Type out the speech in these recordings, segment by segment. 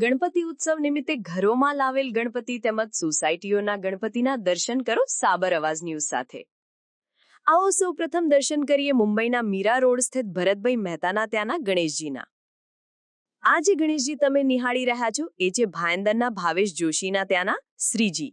ગણપતિ ઉત્સવ નિમિત્તે ઘરોમાં લાવેલ ગણપતિ તેમજ સોસાયટીઓના ગણપતિના દર્શન કરો સાબર અવાજ ન્યૂઝ સાથે. આવો સૌ પ્રથમ દર્શન કરીએ મુંબઈના મીરા રોડ સ્થિત ભરતભાઈ મહેતાના ત્યાંના ગણેશજીના. આ જે ગણેશજી તમે નિહાળી રહ્યા છો એ છે ભાયંદરના ભાવેશ જોશીના ત્યાંના શ્રીજી.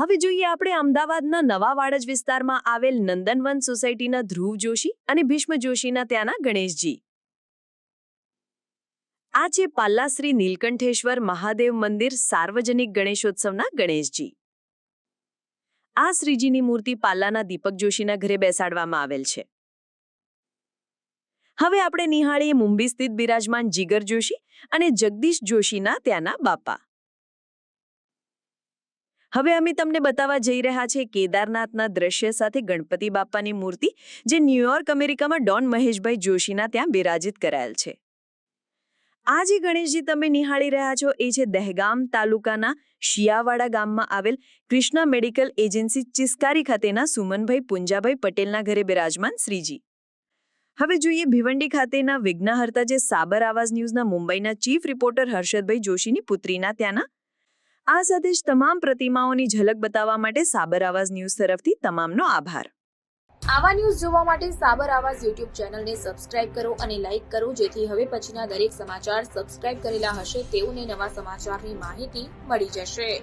હવે જોઈએ આપણે અમદાવાદના નવા વાડજ વિસ્તારમાં આવેલ નંદનવન સોસાયટીના ધ્રુવ જોશી અને ભીષ્મ જોશીના ત્યાંના ગણેશજી. આ છે પાલ્લાશ્રી નીલકંઠેશ્વર મહાદેવ મંદિર સાર્વજનિક ગણેશોત્સવના ગણેશજી. આ શ્રીજીની મૂર્તિ પાલ્લાના દીપક જોશીના ઘરે બેસાડવામાં આવેલ છે. હવે આપણે નિહાળીએ મુંબઈ સ્થિત બિરાજમાન જીગર જોશી અને જગદીશ જોશીના ત્યાંના બાપા. હવે અમે તમને બતાવવા જઈ રહ્યા છે કેદારનાથના દ્રશ્ય સાથે ગણપતિ બાપાની મૂર્તિ, જે ન્યુયોર્ક અમેરિકામાં ડોન મહેશભાઈ જોશીના ત્યાં બિરાજિત કરાયેલ છે. આ જે ગણેશજી તમે નિહાળી રહ્યા છો, એ છે દહેગામ તાલુકાના શિયાવાડા ગામમાં આવેલ કૃષ્ણા મેડિકલ એજન્સી ચિસ્કારી ખાતેના સુમનભાઈ પુંજાભાઈ પટેલના ઘરે બિરાજમાન શ્રીજી. હવે જોઈએ ભિવંડી ખાતેના વિઘ્નહર્તા જે સાબર આવાઝ ન્યૂઝના મુંબઈના ચીફ રિપોર્ટર હર્ષદભાઈ જોશીની પુત્રીના ત્યાંના આ સાથે જ તમામ પ્રતિમાઓની ઝલક બતાવવા માટે સાબર આવાઝ ન્યૂઝ તરફથી તમામનો આભાર. આવા ન્યૂઝ જોવા માટે સાબર આવાઝ યુટ્યુબ ચેનલને સબસ્ક્રાઇબ કરો અને લાઇક કરો, જેથી હવે પછીના દરેક સમાચાર સબસ્ક્રાઇબ કરેલા હશે તેઓને નવા સમાચારની માહિતી મળી જશે.